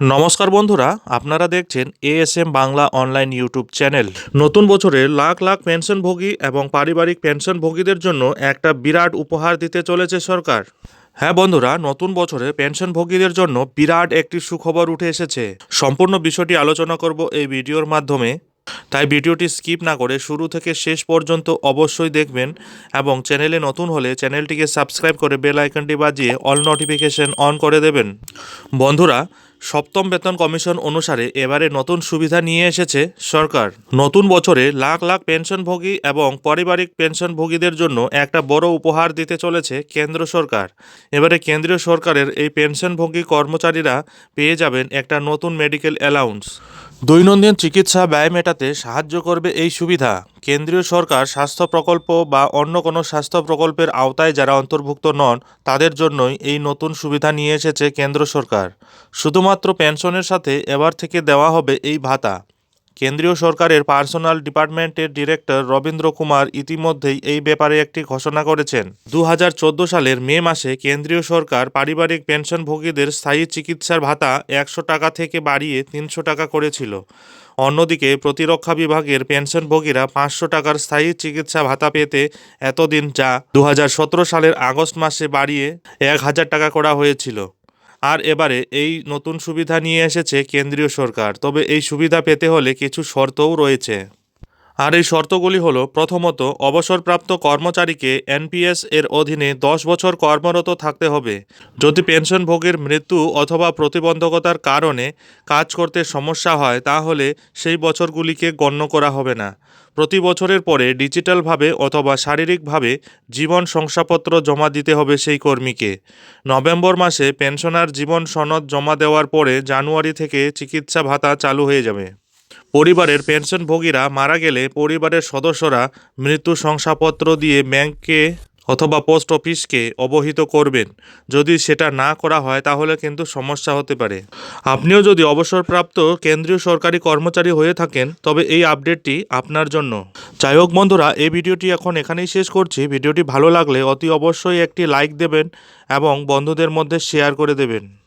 নমস্কার বন্ধুরা, আপনারা দেখছেন ASM Bangla online YouTube channel নতুন বছরে লাখ লাখ পেনশনভোগী এবং পারিবারিক পেনশনভোগীদের জন্য একটা বিরাট উপহার দিতে চলেছে সরকার। হ্যাঁ বন্ধুরা, নতুন বছরে পেনশনভোগীদের জন্য বিরাট একটি সুখবর উঠে এসেছে। সম্পূর্ণ বিষয়টি আলোচনা করব এই ভিডিওর মাধ্যমে। তাই ভিডিওটি স্কিপ না করে শুরু থেকে শেষ পর্যন্ত অবশ্যই দেখবেন এবং চ্যানেলে নতুন হলে চ্যানেলটিকে সাবস্ক্রাইব করে বেল আইকনটি বাজিয়ে অল নোটিফিকেশন অন করে দেবেন। বন্ধুরা সপ্তম বেতন কমিশন অনুসারে এবারে নতুন সুবিধা নিয়ে এসেছে সরকার। নতুন বছরে লাখ লাখ পেনশনভোগী এবং পারিবারিক পেনশনভোগীদের জন্য একটা বড় উপহার দিতে চলেছে কেন্দ্র সরকার। এবারে কেন্দ্রীয় সরকারের এই পেনশনভোগী কর্মচারীরা পেয়ে যাবেন একটা নতুন মেডিকেল অ্যালাউন্স। দৈনন্দিন চিকিৎসা ব্যয় মেটাতে সাহায্য করবে এই সুবিধা। কেন্দ্রীয় সরকার স্বাস্থ্য প্রকল্প বা অন্য কোনো স্বাস্থ্য প্রকল্পের আওতায় যারা অন্তর্ভুক্ত নন, তাদের জন্যই এই নতুন সুবিধা নিয়ে এসেছে কেন্দ্র সরকার। শুধুমাত্র পেনশনের সাথে এবার থেকে দেওয়া হবে এই ভাতা। কেন্দ্রীয় সরকারের পার্সোনাল ডিপার্টমেন্টের ডিরেক্টর রবীন্দ্র কুমার ইতিমধ্যেই এই ব্যাপারে একটি ঘোষণা করেছেন। দু হাজার চোদ্দ সালের মে মাসে কেন্দ্রীয় সরকার পারিবারিক পেনশনভোগীদের স্থায়ী চিকিৎসার ভাতা একশো টাকা থেকে বাড়িয়ে তিনশো টাকা করেছিল। অন্যদিকে প্রতিরক্ষা বিভাগের পেনশনভোগীরা পাঁচশো টাকার স্থায়ী চিকিৎসা ভাতা পেতে এতদিন যা দু হাজার সতেরো সালের আগস্ট মাসে বাড়িয়ে এক হাজার টাকা করা হয়েছিল। আর এবারে এই নতুন সুবিধা নিয়ে এসেছে কেন্দ্রীয় সরকার। তবে এই সুবিধা পেতে হলে কিছু শর্তও রয়েছে। আর এই শর্তগুলি হল, প্রথমত, অবসরপ্রাপ্ত কর্মচারীকে এনপিএস এর অধীনে দশ বছর কর্মরত থাকতে হবে। যদি পেনশনভোগীর মৃত্যু অথবা প্রতিবন্ধকতার কারণে কাজ করতে সমস্যা হয়, তাহলে সেই বছরগুলিকে গণ্য করা হবে না। প্রতি বছরের পরে ডিজিটালভাবে অথবা শারীরিকভাবে জীবন শংসাপত্র জমা দিতে হবে সেই কর্মীকে। নভেম্বর মাসে পেনশনার জীবন সনদ জমা দেওয়ার পরে জানুয়ারি থেকে চিকিৎসা ভাতা চালু হয়ে যাবে। পরিবারের পেনশনভোগীরা মারা গেলে পরিবারের সদস্যরা মৃত্যু শংসাপত্র দিয়ে ব্যাংককে অথবা পোস্ট অফিসকে অবহিত করবেন। যদি সেটা না করা হয়, তাহলে কিন্তু সমস্যা হতে পারে। আপনিও যদি অবসরপ্রাপ্ত কেন্দ্রীয় সরকারি কর্মচারী হয়ে থাকেন, তবে এই আপডেটটি আপনার জন্য। যাই হোক বন্ধুরা, এই ভিডিওটি এখন এখানেই শেষ করছি। ভিডিওটি ভালো লাগলে অতি অবশ্যই একটি লাইক দেবেন এবং বন্ধুদের মধ্যে শেয়ার করে দেবেন।